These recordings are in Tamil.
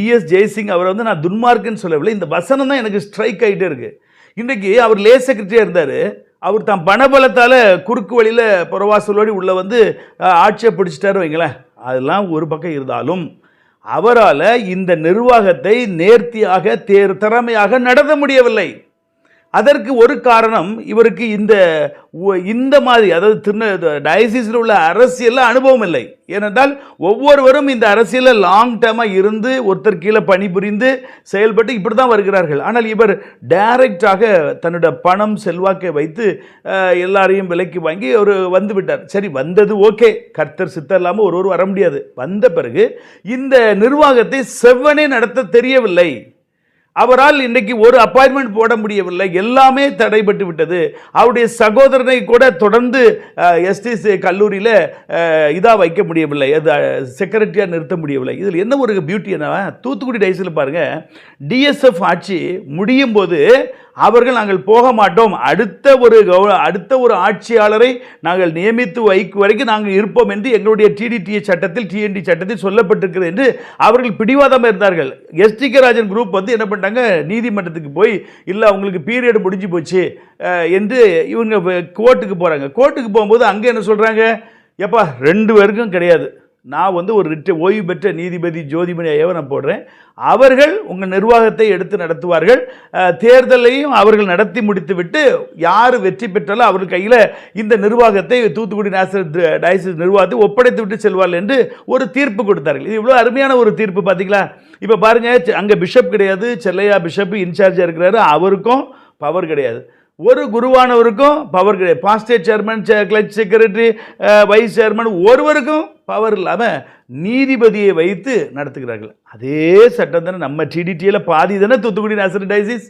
டிஎஸ் ஜெய்சிங் அவரை வந்து நான் துன்மார்க்குன்னு சொல்லவில்லை. இந்த வசனம் தான் எனக்கு ஸ்ட்ரைக் ஆகிட்டே இருக்கு. இன்றைக்கி அவர் லே செக்ரட்டரியாக இருந்தார். அவர் தான் பணபலத்தால் குறுக்கு வழியில் புறவாசலோடி உள்ளே வந்து ஆட்சியை பிடிச்சிட்டாரு வைங்களேன். அதெல்லாம் ஒரு பக்கம் இருந்தாலும் அவரால் இந்த நிர்வாகத்தை நேர்த்தியாக தேர் திறமையாக நடத்த முடியவில்லை. அதற்கு ஒரு காரணம் இவருக்கு இந்த இந்த மாதிரி அதாவது திருநெல் டயசிஸில் உள்ள அரசியலில் அனுபவம் இல்லை. ஏனென்றால் ஒவ்வொருவரும் இந்த அரசியலில் லாங் டேர்மாக இருந்து ஒருத்தர் கீழே பணிபுரிந்து செயல்பட்டு இப்படி தான் வருகிறார்கள். ஆனால் இவர் டைரக்டாக தன்னோட பணம் செல்வாக்கை வைத்து எல்லாரையும் விலைக்கு வாங்கி ஒரு வந்து விட்டார். சரி வந்தது ஓகே கர்த்தர் சித்தர் இல்லாமல் ஒருவர் வர முடியாது. வந்த பிறகு இந்த நிர்வாகத்தை செவ்வனே நடத்த தெரியவில்லை. அவரால் இன்றைக்கு ஒரு அப்பாயின்மெண்ட் போட முடியவில்லை. எல்லாமே தடைபட்டு விட்டது. அவருடைய சகோதரனை கூட தொடர்ந்து எஸ்டிசி கல்லூரியில் இதாக வைக்க முடியவில்லை. அது செக்ரட்டரியாக நிறுத்த முடியவில்லை. இதில் என்ன ஒரு பியூட்டி என்ன தூத்துக்குடி டைஸில் பாருங்கள் டிஎஸ்எஃப் ஆட்சி முடியும் போது அவர்கள் நாங்கள் போக மாட்டோம். அடுத்த ஒரு கௌ- அடுத்த ஒரு ஆட்சியாளரை நாங்கள் நியமித்து வைக்கும் வரைக்கும் நாங்கள் இருப்போம் என்று எங்களுடைய டிடிடிஏ சட்டத்தில் டிஎன்டி சட்டத்தில் சொல்லப்பட்டிருக்கிறது என்று அவர்கள் பிடிவாதமாக இருந்தார்கள். எஸ்டி ராஜன் குரூப் வந்து என்ன பண்ணிட்டாங்க? நீதிமன்றத்துக்கு போய் இல்லை அவங்களுக்கு பீரியட் முடிஞ்சு போச்சு என்று இவங்க கோர்ட்டுக்கு போகிறாங்க கோர்ட்டுக்கு போகும்போது அங்கே என்ன சொல்கிறாங்க எப்பா ரெண்டு பேருக்கும் கிடையாது. நான் வந்து ஒரு ரிட்ட ஓய்வு பெற்ற நீதிபதி ஜோதிமணி ஐயாவை நான் போடுறேன். அவர்கள் உங்கள் நிர்வாகத்தை எடுத்து நடத்துவார்கள். தேர்தலையும் அவர்கள் நடத்தி முடித்துவிட்டு யார் வெற்றி பெற்றாலும் அவர்கள் கையில் இந்த நிர்வாகத்தை தூத்துக்குடி நேசர் டயசிஸ் நிர்வாகத்தை ஒப்படைத்து விட்டு செல்வார்கள் என்று ஒரு தீர்ப்பு கொடுத்தார்கள். இது இவ்வளோ அருமையான ஒரு தீர்ப்பு பார்த்தீங்களா இப்போ பாருங்கள் அங்கே பிஷப் கிடையாது செல்லையா பிஷப் இன்சார்ஜாக இருக்கிறாரு அவருக்கும் பவர் கிடையாது. ஒரு குருவானவருக்கும் பவர் கிடையாது. பாஸ்டேட் சேர்மன் கிளச் செக்ரட்டரி வைஸ் சேர்மன் ஒருவருக்கும் பவர் இல்லாமல் நீதிபதியை வைத்து நடத்துகிறார்கள். அதே சட்டம் தானே. நம்ம டிடிடியில் பாதி தானே தூத்துக்குடி நாசரிடைசிஸ்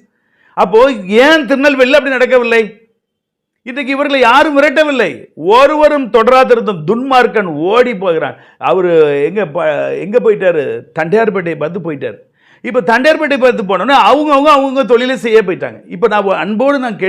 அப்போது ஏன் திருநெல்வேலியில் அப்படி நடக்கவில்லை? இன்றைக்கு இவர்களை யாரும் விரட்டவில்லை. ஒருவரும் தொடராதிருந்தும் துன்மார்க்கன் ஓடி போகிறான். அவர் எங்கே எங்கே போயிட்டாரு? தண்டையார்பேட்டையை பார்த்து போயிட்டார். இப்போ தண்டையார்பேட்டை பார்த்து போனோன்னா அவங்கவுங்க அவங்கவுங்க தொழிலை செய்ய போயிட்டாங்க. இப்போ நான் அன்போடு நான் கேட்டு